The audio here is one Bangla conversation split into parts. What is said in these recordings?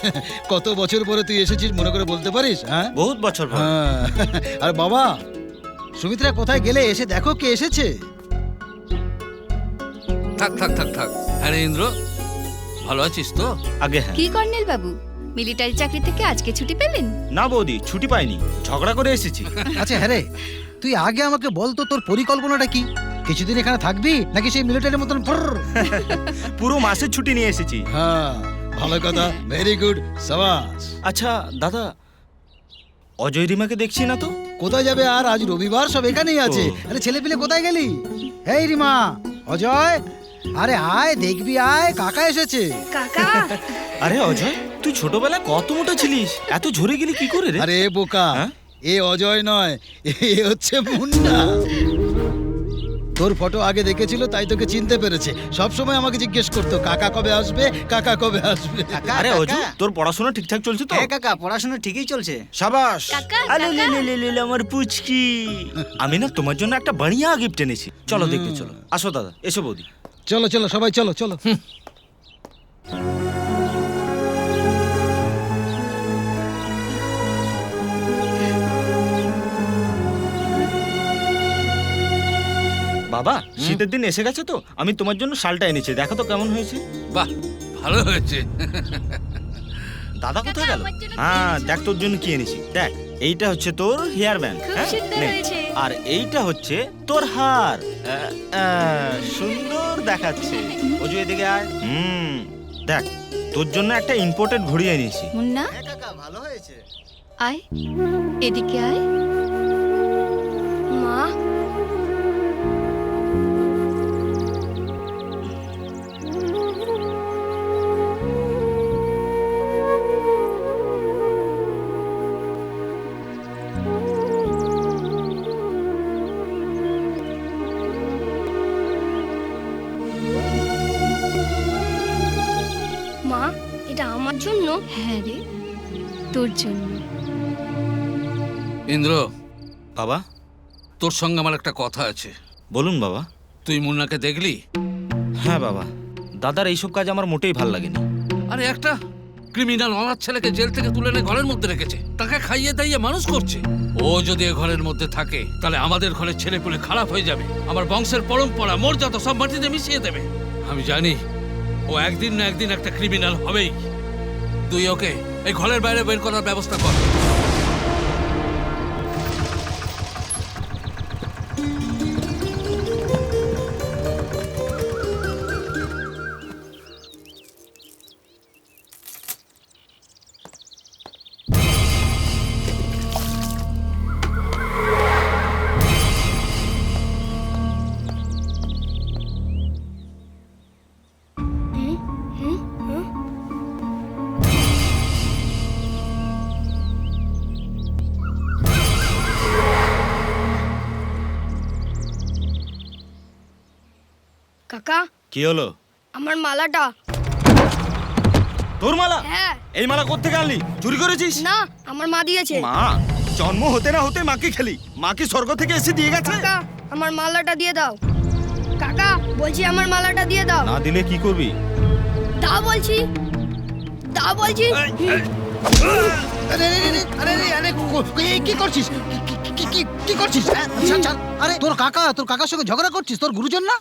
কত বছর পরে তুই এসেছিস মনে করে বলতে পারিস হ্যাঁ? বহুত বছর পর। হ্যাঁ। আর বাবা সুমিত্রা কোথায় গেলে? এসে দেখো কে এসেছে। থাক থাক থাক থাক। আরে ইন্দ্র ভালো আছিস তো? আগে হ্যাঁ। কি কর্নেল বাবু মিলিটারি চাকরি থেকে আজকে ছুটি পেলেন? না বৌদি ছুটি পাইনি। ঝগড়া করে এসেছি। আচ্ছা হ্যাঁ রে তুই আগে আমাকে বল তো তোর পরিকল্পনাটা কি? কিছুদিন এখানে থাকবি নাকি সেই মিলিটারির মতন ফ্রর? পুরো মাসের ছুটি নিয়ে এসেছি। হ্যাঁ। ভালো কথা ভেরি গুড সাবাস। আচ্ছা দাদা অজয় রিমাকে দেখছি না তো? কোথায় যাবে আর? আজ রবিবার সব এখানেই আছে। আরে ছেলে পিলে কোথায় গেলি? এই রিমা অজয় আরে আয় দেখবি আয় কাকা এসেছে। কাকা। আরে অজয় তুই ছোটবেলায় কত মোটা ছিলিস? এত ঝরে গেলি কি করে রে? আরে বোকা হ্যাঁ? এ অজয় নয় এ হচ্ছে মুন্না। তোর ফটো আগে দেখেছিল তাই তোকে চিনতে পেরেছে। সব সময় আমাকে জিজ্ঞেস করতো কাকা কবে আসবে? কাকা কবে আসবে? আরে অজু তোর পড়াশোনা ঠিকঠাক চলছে তো? হ্যাঁ কাকা পড়াশোনা ঠিকই চলছে। সাবাস। কাকা, লি লে লি লে লে লে লে, আমার পুচকি। আমি না তোমার জন্য একটা বানিয়া গিফট এনেছি। চলো দেখতে চলো। আসো দাদা এসো বৌদি। চলো চলো সবাই চলো চলো। বাবা শীতের দিন এসে গেছে তো আমি তোমার জন্য শালটা এনেছি দেখো তো কেমন হয়েছে। বাহ ভালো হয়েছে। দাদা কোথায় গেল? হ্যাঁ দেখ তোর জন্য কি এনেছি। দেখ এইটা হচ্ছে তোর হেয়ার ব্যান্ড। আর এইটা হচ্ছে তোর হার। সুন্দর দেখাচ্ছে। ওজু এদিকে আয়। হুম দেখ তোর জন্য একটা ইম্পোর্টেড ঘড়ি এনেছি। মুন্না? হ্যাঁ ভালো হয়েছে। আয় এদিকে আয়। এটা আমার জন্য? হ্যাঁ রে তোর জন্য। ইন্দ্র বাবা তোর সঙ্গে আমার একটা কথা আছে। বলুন বাবা। তুই মুন্নাকে দেখলি? হ্যাঁ বাবা দাদার এইসব কাজ আমার মোটেই ভালো লাগেনি। আরে একটা ক্রিমিনাল অনাথ ছেলেকে জেল থেকে তুলে এনে ঘরের মধ্যে রেখেছে। তাকে খাইয়ে দাইয়ে মানুষ করছে। ও যদি এ ঘরের মধ্যে থাকে তাহলে আমাদের ঘরের ছেলে পুলে খারাপ হয়ে যাবে। আমার বংশের পরম্পরা মর্যাদা সব মাটিতে মিশিয়ে দেবে। আমি জানি ও একদিন না একদিন একটা ক্রিমিনাল হবেই। তুই ওকে এই ঘরের বাইরে বের করার ব্যবস্থা কর। কাকা? কি হলো? আমার মালাটা। তোর মালা? হ্যাঁ। এই মালা কোথেকে আনলি? চুরি করেছিস? না আমার মা দিয়েছে। মা জন্ম হতে না হতে মাকে খেলি। মাকে স্বর্গ থেকে এসে দিয়ে গেছে? কাকা আমার মালাটা দিয়ে দাও। কাকা বলছি আমার মালাটা দিয়ে দাও। না দিলে কি করবি? দাও বলছি। দাও বলছি। আরে আরে, আরে, কো- এই কি করছিস? কি- কি- কি- কি- কি করছিস? হ্যাঁ? ছাড়, ছাড়। আরে তোর কাকা তোর কাকার সঙ্গে ঝগড়া করছিস? তোর গুরুজন না?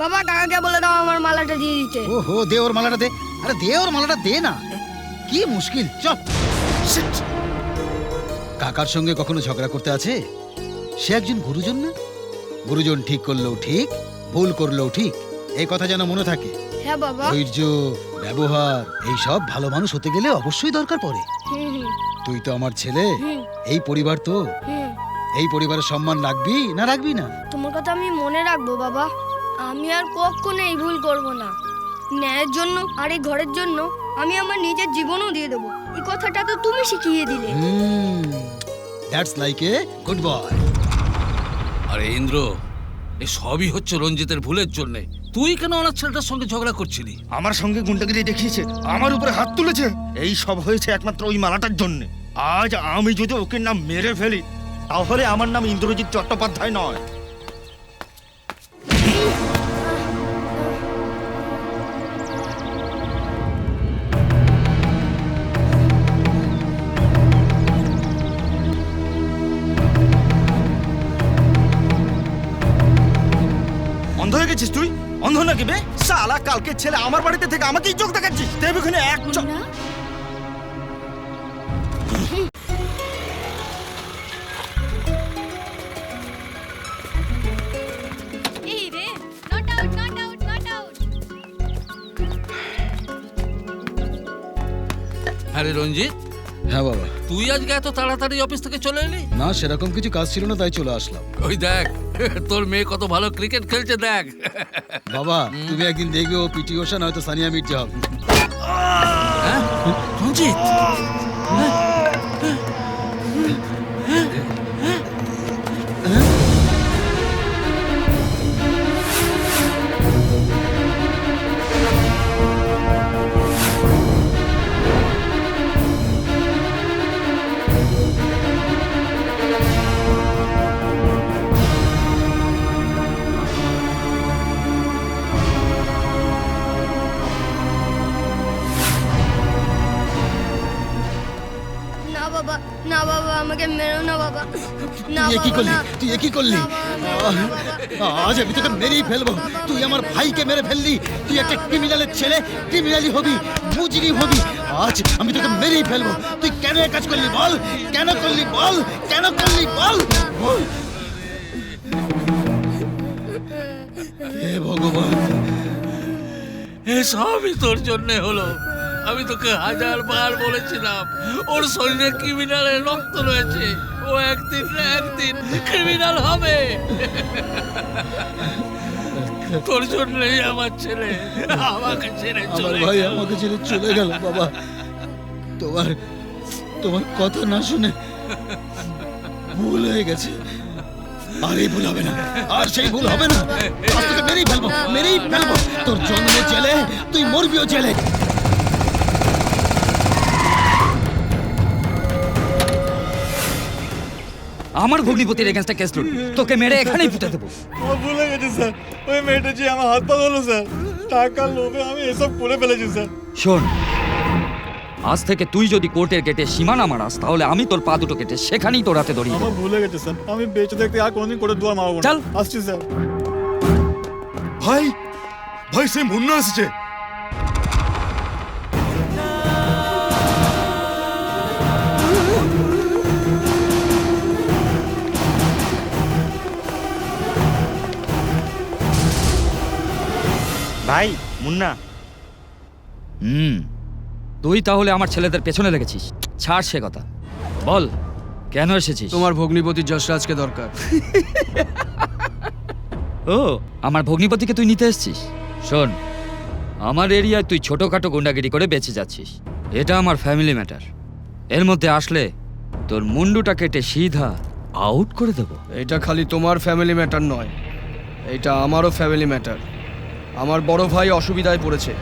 বাবা কাকাকে বলে দাও আমার মালাটা দিয়ে দিতে। ও হো দে ওর মালাটা দে। আরে দে ওর মালাটা দে না। কি মুশকিল চল কাকার সঙ্গে কখনো ঝগড়া করতে আছে? সে একজন গুরুজন না? গুরুজন ঠিক করলেও ঠিক ভুল করলেও ঠিক। এই কথা যেন মনে থাকে। হ্যাঁ বাবা। ধৈর্য ব্যবহার এই সব ভালো মানুষ হতে গেলে অবশ্যই দরকার পড়ে। তুই তো আমার ছেলে। এই পরিবার তো। এই পরিবারের সম্মান রাখবি না রাখবি না? তোমার কথা আমি মনে রাখব বাবা। আমি আর কখনো এই ভুল করব না। ন্যায়ের জন্য আর এই ঘরের জন্য আমি আমার নিজের জীবনও দিয়ে দেবো। এই কথাটা তো তুমি শিখিয়ে দিলে। That's like a good boy আরে ইন্দ্র এ সবই হচ্ছে রঞ্জিতের ভুলের জন্যে। তুই কেন অনাথ ছেলেটার সঙ্গে ঝগড়া করছিলি? আমার সঙ্গে গুন্ডাগিরি দেখিয়েছে আমার উপরে হাত তুলেছে। এই সব হয়েছে একমাত্র ওই মালাটার জন্য। আজ আমি যদি ওকে নাম মেরে ফেলি তাহলে আমার নাম ইন্দ্রজিৎ চট্টোপাধ্যায় নয়। অন্ধ নাকি বে? সালা কালকে ছেলে আমার বাড়িতে থেকে আমাকেই চোখ দেখাচ্ছিস। দেব এখানে এক চোখ এই রে not out not out not out আরে রঞ্জিত তুই আজকে এত তাড়াতাড়ি অফিস থেকে চলে এলি? না সেরকম কিছু কাজ ছিল না তাই চলে আসলাম। ওই দেখ তোর মেয়ে কত ভালো ক্রিকেট খেলছে দেখ। বাবা তুমি একদিন দেখবে ও পিটি ওষা নয়তো সানিয়া মির্জা হবে। হ্যাঁ? রঞ্জিত? আমাকে মেরো না বাবা। না তুই কি করলি? তুই কি করলি। আজ আমি তোকে মেরেই ফেলব। তুই আমার ভাইকে মেরে ফেললি। তুই একটা ক্রিমিনালের ছেলে ক্রিমিনালি হবি মুজরি হবি। আজ আমি তোকে মেরেই ফেলব। তুই কেন কাজ করলি বল? কেন করলি বল? কেন করলি বল? বল। হে ভগবান এসবই তোর জন্য হলো। আমি তোকে হাজার বার বলেছিলাম ওর শরীরে ক্রিমিনালের রক্ত রয়েছে। ও একদিন না একদিন ক্রিমিনাল হবে। তোর জন্যই আমার ছেলে আমাকে ছেড়ে চলে ভাই আমাকে ছেড়ে চলে গেল বাবা। তোমার তোমার কথা না শুনে ভুল হয়ে গেছে। আর এই ভুল হবে না আর সেই ভুল হবে না। তোকে মেরেই ফেলব মেরেই ফেলব। তোর জন্মে জেলে তুই মরবিও জেলে। আমার ভগ্নিপতির এগেনস্টে কেস লড়বি। তোকে মেরে এখানেই পুঁতে দেবো। আমার ভুলে গেছে স্যার। ওই মেয়েটা যে আমার হাত পা ধরলো স্যার টাকার লোভে আমি এসব করে ফেলেছি স্যার। শোন আজ থেকে তুই যদি কোর্টের গেটে সীমানা মারাস তাহলে আমি তোর পা দুটো কেটে সেখানেই তোর হাতে দড়িয়ে আমার ভুলে গেছে স্যার। আমি বেঁচে থাকতে আর কোনোদিন করে দুয়ার মারবো না। চল। আসছি স্যার। ভাই ভাই সে মুন্না এসেছে। ভাই মুন্না। হুম। তুই তাহলে আমার ছেলেদের পেছনে লেগেছিস। ছাড় সে কথা। বল কেন এসেছিস? তোমার ভগ্নিপতি যশরাজকে দরকার। ও আমার ভগ্নিপতিকে তুই নিতে এসেছিস? শোন আমার এরিয়ায় তুই ছোটখাটো গুন্ডাগিরি করে বেঁচে যাচ্ছিস। এটা আমার ফ্যামিলি ম্যাটার এর মধ্যে আসলে তোর মুন্ডুটা কেটে সিধা আউট করে দেবো। এটা খালি তোমার ফ্যামিলি ম্যাটার নয়। এটা আমারও ফ্যামিলি ম্যাটার আমার বড় ভাই অসুবিধায় পড়েছে।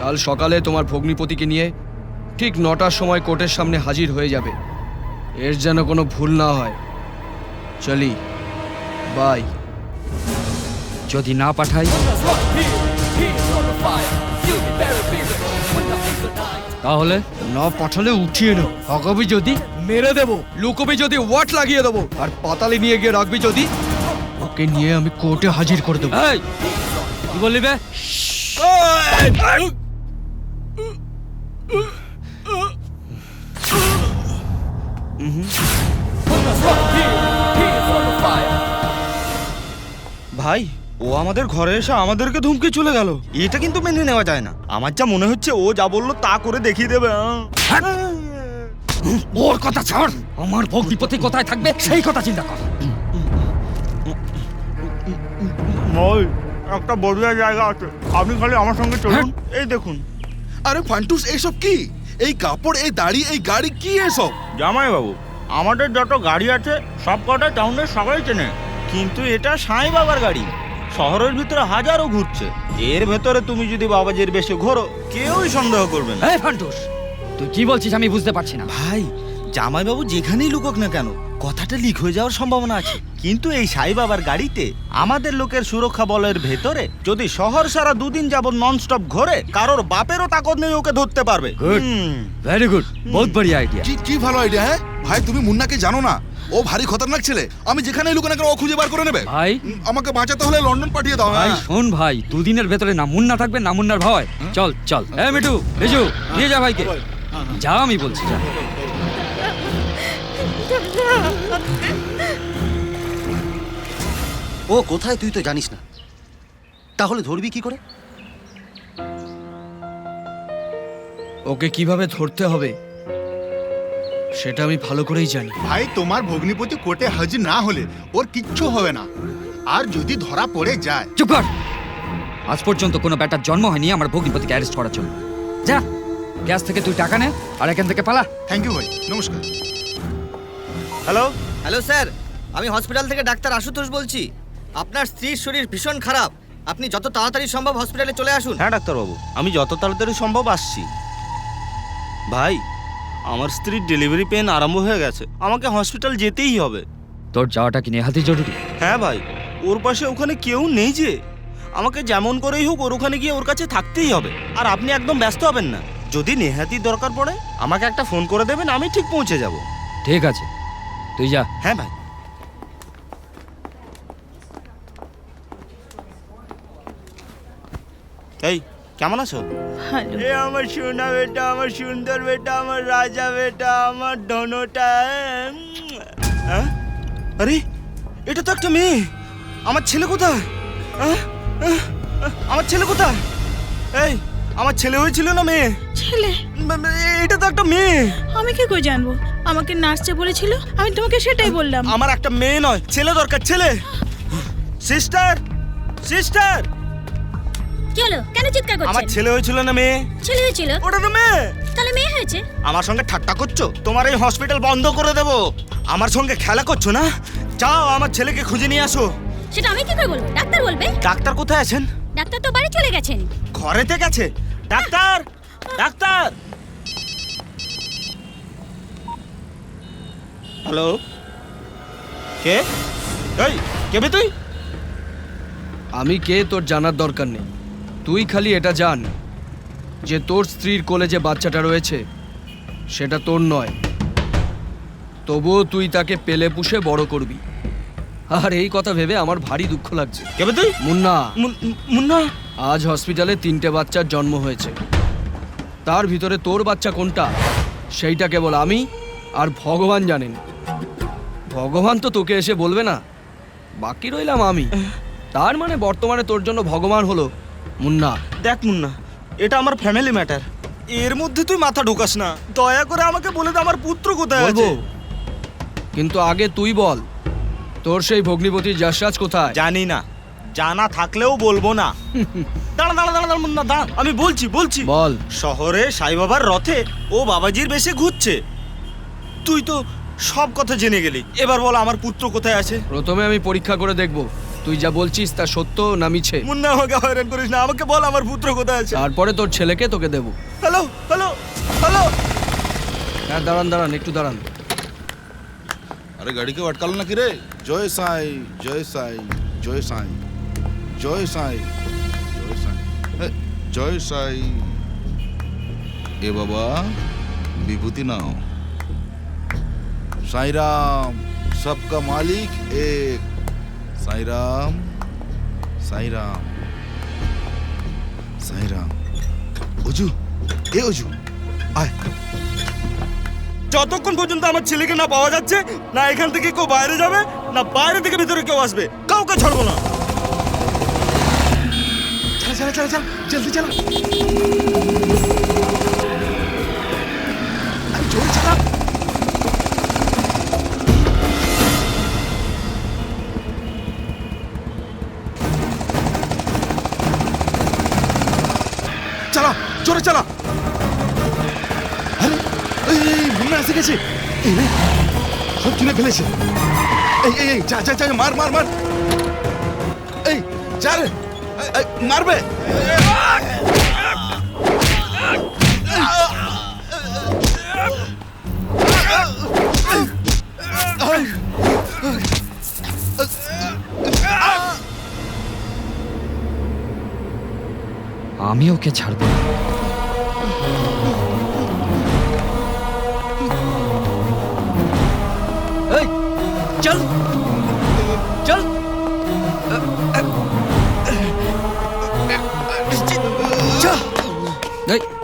কাল সকালে তোমার ভগ্নিপতিকে নিয়ে ঠিক নটার সময় কোর্টের সামনে হাজির হয়ে যাবে। এর যেন কোনো ভুল না হয়। চলি। বাই। যদি না পাঠাই? তাহলে? না পাঠালে উঠিয়ে নেব। হকাবি যদি? মেরে দেব। লুকোবি যদি ওয়াট লাগিয়ে দেবো। আর পাতালে নিয়ে গিয়ে রাখবি যদি? ওকে নিয়ে আমি কোর্টে হাজির করে দেবো। কি বললি বে? ভাই ও আমাদের ঘরে এসে আমাদেরকে ধুমকে চলে গেল। এটা কিন্তু মেনে নেওয়া যায় না। আমার যা মনে হচ্ছে ও যা বলল তা করে দেখিয়ে দেবে আহ। ওর কথা ছাড়। আমার ভগ্নিপতি কোথায় থাকবে সেই কথা চিন্তা কর। একটা বড়িয়া জায়গা আছে। আপনি খালি আমার সঙ্গে চলুন। এই দেখুন। আরে ফান্টুস এইসব কি? এই কাপড় এই দাড়ি এই গাড়ি কি এসব? জামাই বাবু আমাদের যত গাড়ি আছে সব কটা টাউনের সবাই চেনে। কিন্তু এটা সাঁই বাবার গাড়ি। শহরের ভিতরে হাজারো ঘুরছে। এর ভেতরে তুমি যদি বাবাজির বেশি ঘোরো কেউই সন্দেহ করবে না। এই ফান্টুস তুই কি বলছিস আমি বুঝতে পারছি না। ভাই জামাইবাবু যেখানেই লুকোক না কেন কথাটা লিক হয়ে যাওয়ার সম্ভাবনা আছে। কিন্তু এই সাই বাবার গাড়িতে আমাদের লোকের সুরক্ষা বলের ভেতরে যদি শহর সারা দুদিন যাবত ননস্টপ ঘোরে কারোর বাপেরও তাকত নেই ওকে ধরতে পারবে. ভেরি গুড বহুত বড়িয়া আইডিয়া কি কি ভালো আইডিয়া হ্যাঁ? ভাই তুমি মুন্নাকে জানো না? ও ভারী খতরনাক ছেলে। আমি যেখানে লুকো না কেন ও খুঁজে বার করে নেবে। ভাই। আমাকে বাঁচাতে হলে লন্ডন পাঠিয়ে দাও ভাই হ্যাঁ। শোন ভাই দুদিনের ভেতরে না মুন্না থাকবে না মুন্নার ভয়। চল চল। এ মিঠু বিজু নিয়ে যা ভাইকে। যা আমি বলছি যা। ও কোথায়? তুই তো জানিস না। তাহলে ধরবি কি করে? ওকে কীভাবে ধরতে হবে সেটা আমি ভালো করেই জানি। ভাই তোমার ভগ্নিপতি কোর্টে হাজির না হলে ওর কিচ্ছু হবে না। আর যদি ধরা পড়ে যায় চুপ কর! আজ পর্যন্ত কোনো ব্যাটার জন্ম হয়নি আমার ভগ্নিপতিকে অ্যারেস্ট করার জন্য। যা গ্যাস থেকে তুই টাকা নে আর এখান থেকে পালা। থ্যাংক ইউ ভাই। নমস্কার। হ্যালো হ্যালো স্যার আমি হসপিটাল থেকে ডাক্তার আশুতোষ বলছি। আপনার স্ত্রীর শরীর ভীষণ খারাপ। আপনি যত তাড়াতাড়ি সম্ভব হসপিটালে চলে আসুন। হ্যাঁ ডাক্তারবাবু। আমি যত তাড়াতাড়ি সম্ভব আসছি। ভাই আমার স্ত্রীর ডেলিভারি পেন আরম্ভ হয়ে গেছে। আমাকে হসপিটাল যেতেই হবে। তোর যাওয়াটা কি নেহাতি জরুরি? হ্যাঁ ভাই। ওর পাশে ওখানে কেউ নেই যে। আমাকে যেমন করেই হোক ওর ওখানে গিয়ে ওর কাছে থাকতেই হবে। আর আপনি একদম ব্যস্ত হবেন না। যদি নেহাতি দরকার পড়ে আমাকে একটা ফোন করে দেবেন আমি ঠিক পৌঁছে যাব। ঠিক আছে। তুই যা। হ্যাঁ ভাই। এই কেমন আছো? ভালো। এ আমার সোনা বেটা আমার সুন্দর বেটা আমার রাজা বেটা আমার ধনটা হ্যাঁ? আরে এটা তো একটা মেয়ে। আমার ছেলে কোথায়? আহ? আহ? আমার ছেলে কোথায়? এই আমার ছেলে হয়েছিল না মেয়ে? ছেলে? এটা তো একটা মেয়ে। আমি কি করে জানব? আমাকে নাচতে বলেছিল আমি তোমাকে সেটাই বললাম। আমার একটা মেয়ে নয় ছেলে দরকার ছেলে। সিস্টার সিস্টার কি হলো? কেন চিৎকার আমার ছেলে হয়েছিল না মেয়ে? ছেলে হয়েছিল? ওটা তো মেয়ে। তাহলে মেয়ে হয়েছে? আমার সঙ্গে ঠাট্টা করছ? তোমার এই হসপিটাল বন্ধ করে দেব। আমার সঙ্গে খেলা করছ না? যাও আমার ছেলেকে খুঁজে নিয়ে আসো। সেটা আমি কি করে বলব? ডাক্তার বলবে? ডাক্তার কোথায় আছেন? ডাক্তার তো বাড়ি চলে গেছেন। ঘরেতে গেছে? ডাক্তার! ডাক্তার! হ্যালো কে? এই কেবে তুই? আমি কে তোর জানার দরকার নেই। তুই খালি এটা জান যে তোর স্ত্রীর কোলে যে বাচ্চাটা রয়েছে সেটা তোর নয়। তবুও তুই তাকে পেলে পুষে বড় করবি। আর এই কথা ভেবে আমার ভারী দুঃখ লাগছে। কেবে তুই? মুন্না। মুন্না? আজ হসপিটালে তিনটে বাচ্চার জন্ম হয়েছে। তার ভিতরে তোর বাচ্চা কোনটা সেইটা কেবল আমি আর ভগবান জানেন। ভগবান তো তোকে এসে বলবে না। বাকি রইলাম আমি। তার মানে বর্তমানে তোর জন্য ভগবান হলো মুন্না। দেখ মুন্না এটা আমার ফ্যামিলি ম্যাটার এর মধ্যে তুই মাথা ঢোকাস না। দয়া করে আমাকে বলে দে আমার পুত্র কোথায় বলব। আছে কিন্তু আগে তুই বল তোর সেই ভগ্নিপতির যশরাজ কোথায়? জানি না। জানা থাকলেও বলব না। দাঁড়া দাঁড়া দাঁড়া দাঁড়া মুন্না দাঁড়া। আমি বলছি বলছি। বল। শহরে সাই বাবার রথে ও বাবাজির বেশে ঘুরছে। তুই তো সব কথা জেনে গেলি। এবার বল আমার পুত্র কোথায় আছে? প্রথমে আমি পরীক্ষা করে দেখব। তুই যা বলছিস তা সত্য না মিছে? মুন্না আমাকে হয়রান করিস না। আমাকে বল আমার পুত্র কোথায় আছে। তারপরে তোর ছেলেকে তোকে দেবো। Hello hello hello. হ্যাঁ দাঁড়ান দাঁড়ান একটু দাঁড়ান। আরে গাড়িকে আটকালো নাকি রে? জয় সাই জয় সাই জয় সাই জয় সাই জয় সাই। জয় সাই। এ বাবা বিভূতি নাও। সাইরাম সবকা মালিক এক সাইরাম সাইরাম সাইরাম অজু এ অজু আয় যতক্ষণ পর্যন্ত আমার ছেলেকে না পাওয়া যাচ্ছে না এখান থেকে কেউ বাইরে যাবে না বাইরে থেকে ভিতরে কেউ আসবে কাউকে ছাড়বো না। চল চল চল চল জলদি চল। গেছে? সব কিনে ফেলেছে। এই এই এই, যা যা যা, মার মার মার। এই, যা রে মারবে। আমি ওকে ছাড়বো না।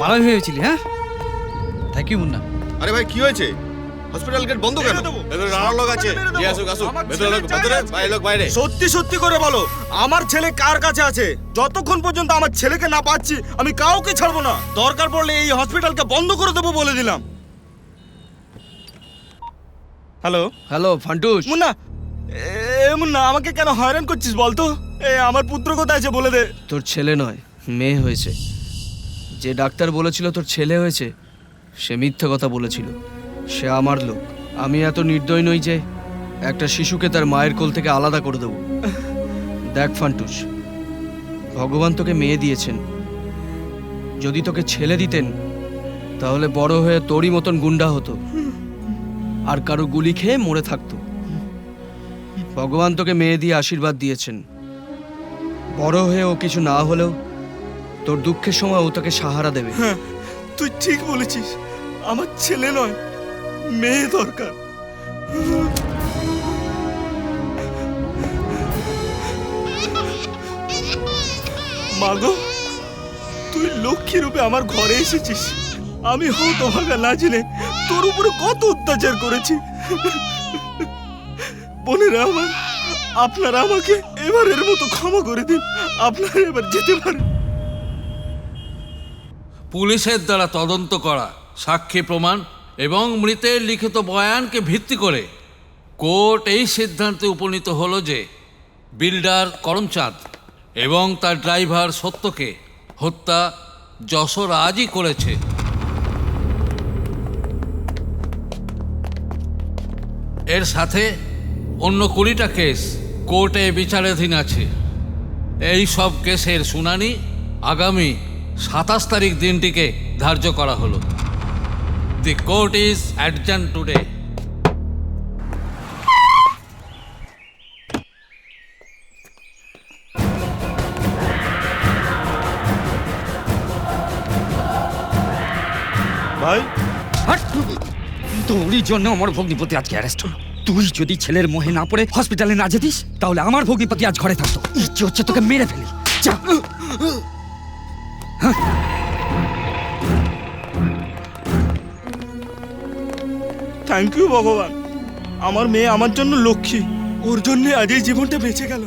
পালাই ভেবেছিলি হ্যাঁ? Thank you Munna. আরে ভাই কি হয়েছে? হসপিটাল গেট বন্ধ কেন? লোক আছে। যে আসুক আসুক। ভেতরে লোক ভেতরে বাইরে লোক বাইরে। সত্যি সত্যি করে বলো আমার ছেলে কার কাছে আছে? যতক্ষণ পর্যন্ত আমার ছেলেকে না পাচ্ছি আমি কাউকে ছাড়বো না। দরকার পড়লে এই হসপিটালকে বন্ধ করে দেবো বলে দিলাম। হ্যালো? হ্যালো ফান্টুস। মুন্না এ মুন্না আমাকে কেন হয়রান করছিস বলতো? এ আমার পুত্র কোথায় আছে বলে দে। তোর ছেলে নয় মেয়ে হয়েছে। যে ডাক্তার বলেছিল তোর ছেলে হয়েছে, সে মিথ্যে কথা বলেছিল। সে আমার লোক। আমি এত নির্দয় নই যে একটা শিশুকে তার মায়ের কোল থেকে আলাদা করে দেব। দেখ, ফান্টুস, ভগবান তোকে মেয়ে দিয়েছেন। যদি তোকে ছেলে দিতেন, তাহলে বড় হয়ে তোরই মতন গুন্ডা হতো। আর কারও গুলি খেয়ে মরে থাকতো। ভগবান তোকে মেয়ে দিয়ে আশীর্বাদ দিয়েছেন। বড় হয়ে ও কিছু না হলেও তোর দুঃখের সময় ও তোকে সাহারা দেবে। হ্যাঁ, তুই ঠিক বলেছিস। আমার ছেলে নয় মেয়ে দরকার। মাগো তুই লক্ষ্মী রূপে আমার ঘরে এসেছিস। আমি হতভাগা না জেনে তোর উপরে কত অত্যাচার করেছি। বোনেরা আমার আপনারা আমাকে এবারের মতো ক্ষমা করে দিন। আপনারা এবার যেতে পারেন। পুলিশের দ্বারা তদন্ত করা, সাক্ষী প্রমাণ এবং মৃতের লিখিত বয়ানকে ভিত্তি করে কোর্ট এই সিদ্ধান্তে উপনীত হলো যে বিল্ডার করমচাঁদ এবং তার ড্রাইভার সত্যকে হত্যা, যশোর আজই করেছে। এর সাথে অন্য কুড়িটা কেস কোর্টে বিচারাধীন আছে। এই সব কেসের শুনানি আগামী সাতাশ তারিখ দিনটিকে ধার্য করা হলো। The court is adjourn today ভাই! তোরই জন্য আমার ভগ্নিপতি আজকে অ্যারেস্ট হলো। তুই যদি ছেলের মোহে না পড়ে হসপিটালে না যেতিস তাহলে আমার ভগ্নিপতি আজ ঘরে থাকতো। ইচ্ছে হচ্ছে তোকে মেরে ফেলি। যা। থ্যাংক ইউ ভগবান। আমার মেয়ে আমার জন্য লক্ষ্মী। ওর জন্য আজ এই জীবনটা বেঁচে গেল।